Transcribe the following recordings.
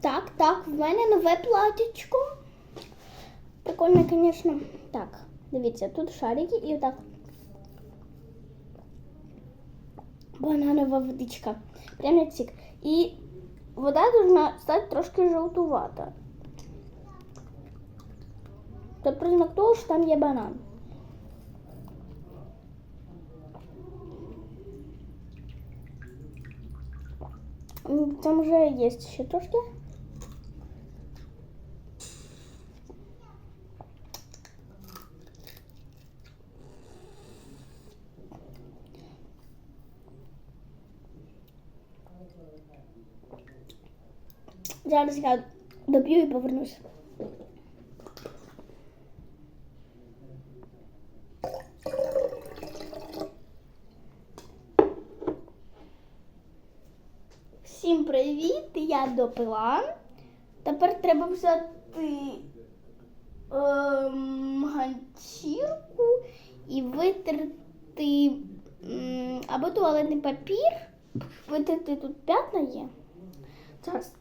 Так, так, в мене нове платічко. Прикольно, звісно. Так, дивіться, тут шарики і отак. Бананова водичка. Прям як сік. І вода должна стати трошки жовтувата. Це признак того, що там є банан. Там уже есть еще тушки. Зараз я доб'ю і повернусь. Всім привіт! Я допила. Тепер треба взяти ем, ганчірку і витерти ем, або туалетний папір. Витерти тут п'ятна є. Зараз.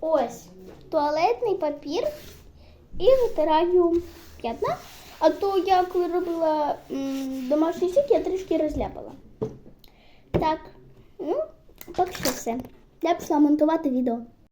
Ось туалетний папір і витираю п'ятна. А то я коли робила домашній сік, я трішки розляпала. Так, ну, поки що все. Я пішла монтувати відео.